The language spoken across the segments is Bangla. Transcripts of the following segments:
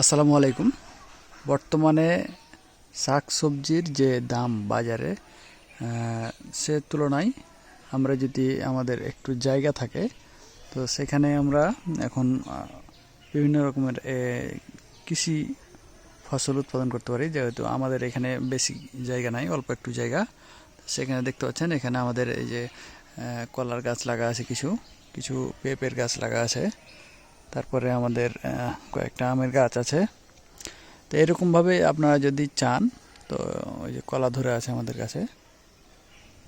আসসালামু আলাইকুম। বর্তমানে শাক সবজির যে দাম বাজারে সে তুলনায় আমরা যদি আমাদের একটু জায়গা থাকে, তো সেখানে আমরা এখন বিভিন্ন রকমের কৃষি ফসল উৎপাদন করতে পারি। যেহেতু আমাদের এখানে বেশি জায়গা নাই, অল্প একটু জায়গা। সেখানে দেখতে পাচ্ছেন, এখানে আমাদের এই যে কলার গাছ লাগা আছে কিছু কিছু পেঁপের গাছ লাগা আছে। তারপরে আমাদের কয়েকটা আমের গাছ আছে। তো এরকমভাবে আপনারা যদি চান, তো ওই যে কলা ধরে আছে আমাদের কাছে,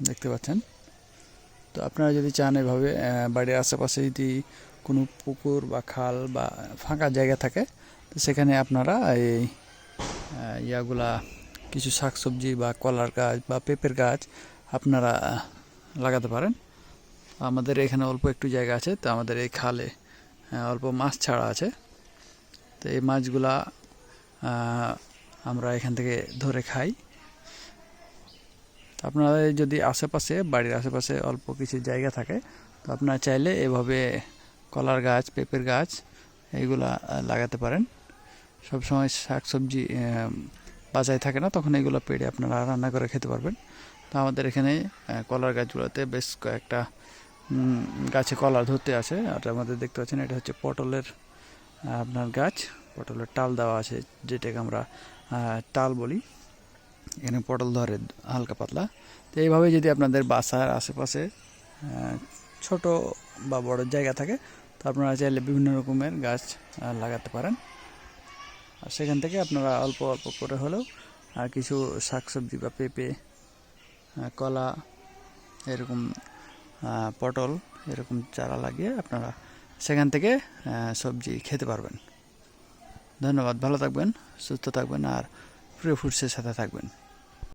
দেখতে পাচ্ছেন। তো আপনারা যদি চান এভাবে বাড়ির আশেপাশে যদি কোনো পুকুর বা খাল বা ফাঁকা জায়গা থাকে, তো সেখানে আপনারা এই ইয়াগুলা কিছু শাকসবজি বা কলার গাছ বা পেঁপের গাছ আপনারা লাগাতে পারেন। আমাদের এখানে অল্প একটু জায়গা আছে, তো আমাদের এই খালে অল্প মাছ ছাড়া আছে। তো এই মাছগুলা আমরা এখান থেকে ধরে খাই। তো আপনাদের যদি আশেপাশে, বাড়ির আশেপাশে অল্প কিছু জায়গা থাকে, তো আপনারা চাইলে এভাবে কলার গাছ, পেঁপের গাছ এইগুলা লাগাতে পারেন। সবসময় শাক সবজি বাজায় থাকে না, তখন এগুলো পেড়ে আপনারা রান্না করে খেতে পারবেন। তো আমাদের এখানে কলার গাছগুলোতে বেশ কয়েকটা গাছে কলা ধরতে আছে আর আমাদের দেখতে পাচ্ছেন এটা হচ্ছে পটলের আপনার গাছ, পটলের টাল দেওয়া আছে, যেটাকে আমরা টাল বলি। এখানে পটল ধরে হালকা পাতলা। তো এইভাবে যদি আপনাদের বাসার আশেপাশে ছোট বা বড় জায়গা থাকে, তো আপনারা চাইলে বিভিন্ন রকমের গাছ লাগাতে পারেন। আর সেখান থেকে আপনারা অল্প অল্প করে হলেও, আর কিছু শাকসবজি বা পেঁপে কলা, এরকম পটল এরকম চারা লাগিয়ে আপনারা সেখান থেকে সবজি খেতে পারবেন। ধন্যবাদ, ভালো থাকবেন, সুস্থ থাকবেন, আর প্রিয় ফুডসের সাথে থাকবেন।